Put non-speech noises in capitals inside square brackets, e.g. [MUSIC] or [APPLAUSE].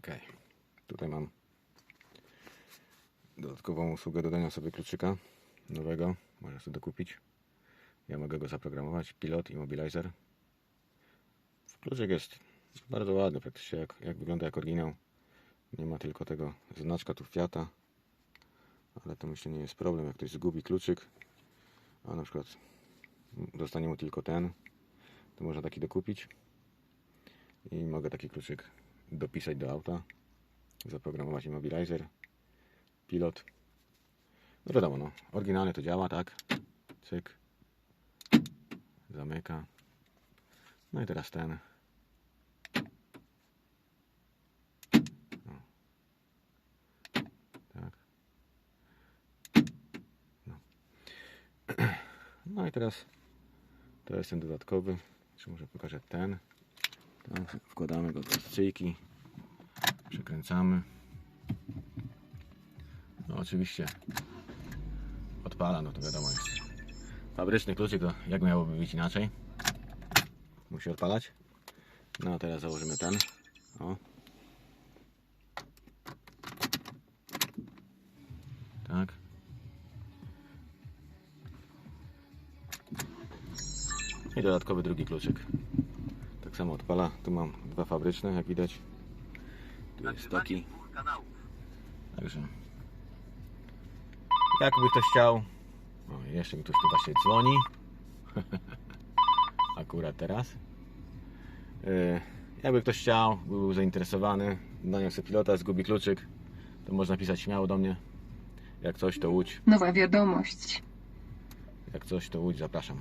Ok. Tutaj mam dodatkową usługę dodania sobie kluczyka nowego. Można sobie dokupić. Ja mogę go zaprogramować. Pilot, immobilizer. Kluczyk jest bardzo ładny, praktycznie jak, jak wygląda jak oryginał. Nie ma tylko tego znaczka tu Fiata. Ale to myślę nie jest problem, jak ktoś zgubi kluczyk, a na przykład dostanie mu tylko ten, to można taki dokupić i mogę taki kluczyk dopisać do auta, zaprogramować immobilizer, pilot. No wiadomo, no, oryginalnie to działa, tak? Cyk. Zamyka. No i teraz ten. O. Tak. No. [CLEARS THROAT] No i teraz to jest ten dodatkowy. Czy może pokażę ten. Wkładamy go do scyjki. Przekręcamy. No oczywiście odpala, no to wiadomo jest. Fabryczny kluczyk to jak miałoby być inaczej? Musi odpalać. No teraz założymy ten. O. Tak. I dodatkowy drugi kluczyk. Tak samo odpala. Tu mam dwa fabryczne, jak widać. Tu jest taki. dwóch kanałów. Także. Jakby ktoś chciał. O, jeszcze mi ktoś tu właśnie dzwoni. [LAUGHS] Akurat teraz. Yy, jakby ktoś chciał, był zainteresowany, daniem sobie pilota, zgubi kluczyk, to można pisać śmiało do mnie. Jak coś, to łódź. Nowa wiadomość. Jak coś, to łódź, zapraszam.